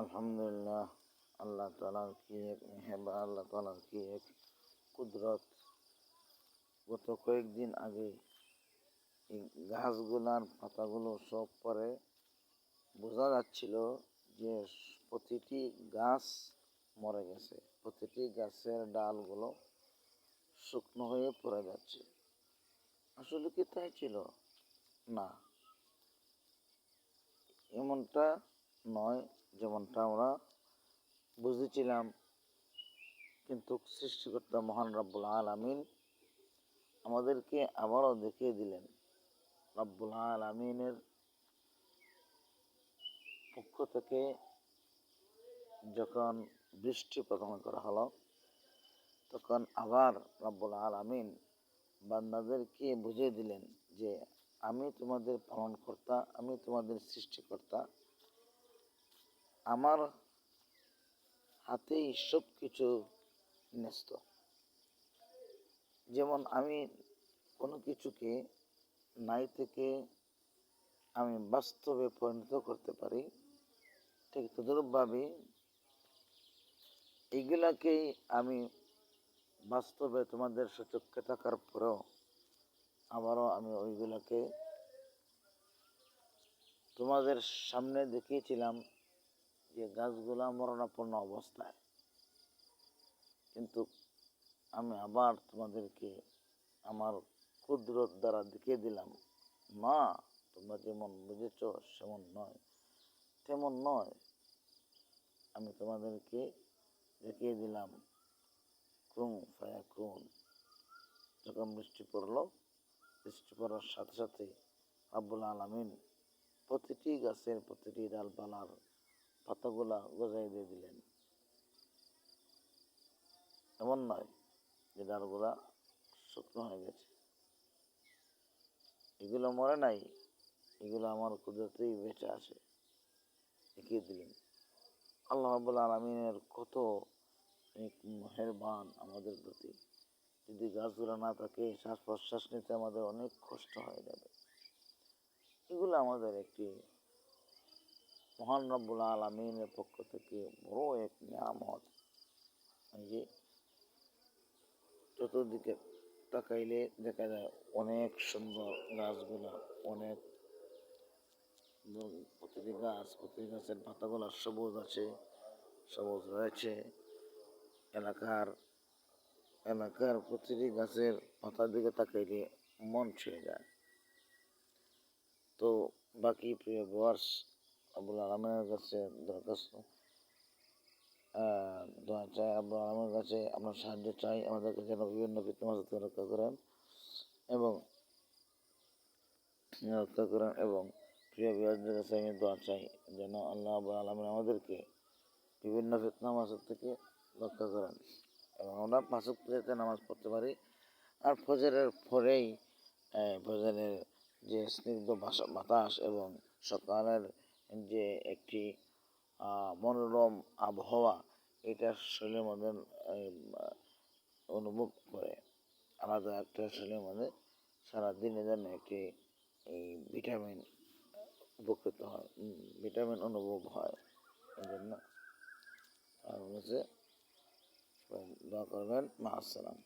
আলহামদুলিল্লাহ, আল্লাহ তালার কি এক মেহেবা আল্লাহ তালার কি এক কুদরত। গত কয়েকদিন আগে এই গাছগুলার পাতাগুলো সব পরে বোঝা যাচ্ছিল যে প্রতিটি গাছ মরে গেছে, প্রতিটি গাছের ডালগুলো শুকনো হয়ে পড়ে যাচ্ছে। আসলে কি তাই ছিল? না। এমনটা নয়, যেমনটা আমরা বুঝেছিলাম। কিন্তু সৃষ্টিকর্তা মহান রব্বুল আলমিন আমাদেরকে আবারও দেখিয়ে দিলেন, রব্বুল আলমিনের পক্ষ থেকে যখন বৃষ্টি প্রথমে করা হলো, তখন আবার রব্বুল আলমিন বান্দাদেরকে বুঝিয়ে দিলেন যে, আমি তোমাদের পালনকর্তা, আমি তোমাদের সৃষ্টিকর্তা। আমার হাতেই সব কিছু ন্যস্ত। যেমন আমি কোনো কিছুকে নাই থেকে আমি বাস্তবে পরিণত করতে পারি, ঠিক তদরূপভাবে এইগুলাকেই আমি বাস্তবে তোমাদের সচক্ষে থাকার পরেও আবারও আমি ওইগুলাকে তোমাদের সামনে দেখিয়েছিলাম যে গাছগুলা মরণাপন্ন অবস্থায়। কিন্তু আমি আবার তোমাদেরকে আমার কুদরত দ্বারা দেখিয়ে দিলাম না তোমরা যেমন বুঝেছ, সেমন নয়। তেমন নয়। আমি তোমাদেরকে দেখিয়ে দিলাম ক্রুম ফায়া ক্রুম যখন বৃষ্টি পড়ল, বৃষ্টি পড়ার সাথে সাথে আব্বুল আলমিন প্রতিটি গাছের প্রতিটি ডালপালার পাতাগুলা গজাই দিয়ে দিলেন। এমন নয় যে ডালগুলা শুকনো হয়ে গেছে। এগুলো মরে নাই, এগুলো আমার কুদরতেই বেঁচে আছে। দেখিয়ে দিলেন। আল্লাহ আব্বুল আলমিনের কত মেহরবান আমাদের প্রতি। যদি গাছগুলো না থাকে শ্বাস প্রশ্বাস নিতে আমাদের অনেক কষ্ট হয়ে যাবে। এগুলো আমাদের একটি মহান রব্বুল আলমিনের পক্ষ থেকে বড় এক নিয়ামত। যে চতুর্দিকে তাকাইলে দেখা যায় অনেক সুন্দর গাছগুলা, অনেক প্রতিটি গাছ, প্রতিটি গাছের পাতাগুলো সবুজ আছে, সবুজ রয়েছে। এলাকার এলাকার প্রতিটি গাছের পাতার দিকে তাকাইলে মন ছুঁয়ে যায়। তো বাকি প্রিয় বর্ষ আবুল আলমের কাছে দরখাস্ত। দোয়া চাই আবুল আলমের কাছে। আপনার সাহায্য চাই আমাদেরকে যেন বিভিন্ন ফিতনামাজাতকে রক্ষা করেন এবং রক্ষা করেন এবং প্রিয় বিহারদের কাছে আমি দোয়া চাই যেন আল্লাহ আবুল আলমিন আমাদেরকে বিভিন্ন ফিতনামাজাত থেকে রক্ষা করেন এবং আমরা পাঁচক যাতে নামাজ পড়তে পারি। আর ফজরের পরেই ফজরের যে স্নিগ্ধ বাতাস এবং সকালের যে একটি মনোরম আবহাওয়া এটা শরীরের মধ্যে অনুভব করে। আলাদা একটা শরীরের মধ্যে সারাদিনের জন্য একটি এই ভিটামিন উপকৃত হয় ভিটামিন অনুভব হয় এই জন্য আর হচ্ছে, দোয়া করবেন, মা আসসালাম।